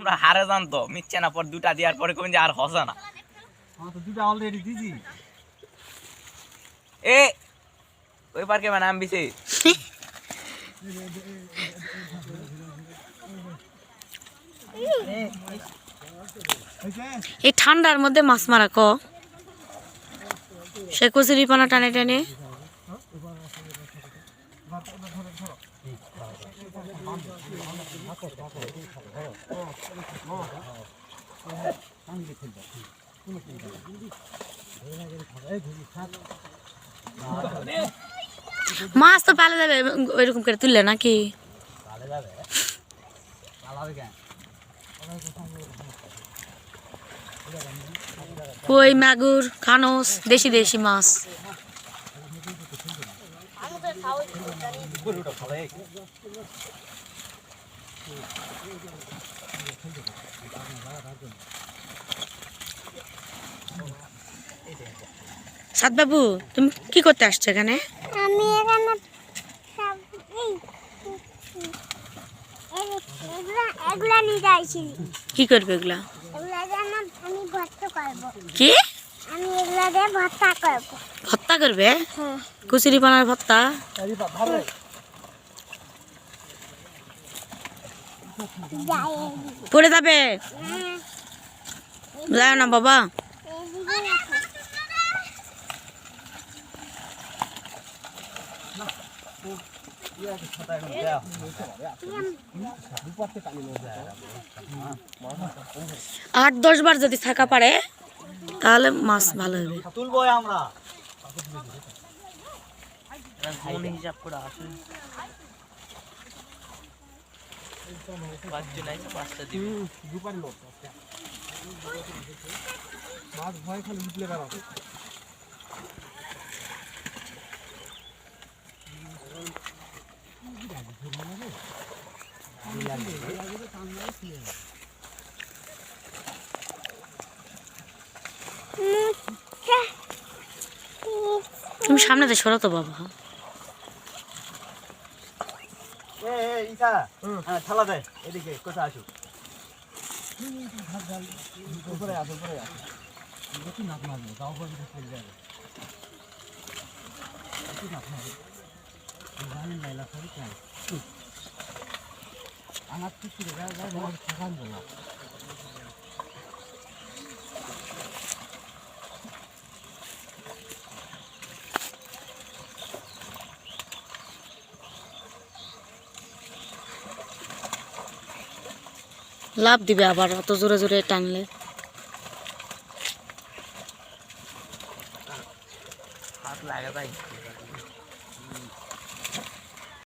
আমরা হারে জানতো মিচ্ছে না পর দুটা দেওয়ার পরে কোন যে আর হসে না। দুটা অলরেডি দিছি। এ ওই পার্কে মানে নাম বিছে এই ঠান্ডার মধ্যে মাছ মারা ক? সে কচুরি পানা টানে টানে। মাছ তো পালে যাবে, ওইরকম করে তুললে নাকি? হবে কই মাগুর খানস দেশি দেশি মাছ। গরুটা ভালো সাত বাবু তুমি কি করতে আসছো এখানে? আমি এখানে এগুলা নিয়ে যাইছি। কি করবে এগুলা? এগুলা আমি ভর্তা করব। কি? ভত্তা করবে। হ্যাঁ। কুচুরি পানার ভত্তা পড়ে যাবে? হ্যাঁ। যায় না বাবা। আট দশ বার যদি থাকা পারে তাহলে মাছ ভালো হবে। তুলবো আমরা। হিসাব করে আসে পাঁচজন আছে পাঁচটা দিবে দুপারি লোক মাছ ভয় খালি উঠলে তুমি সামনেতে সরো তো, বাবা। এ হ্যাঁ এদিকে কোথা আসুক মারবো চলে যাবে। মারবো। আমার কিছু থাকান লাভ দিবে আবার অত জোরে জোরে টানলে। হাত লাগা যায়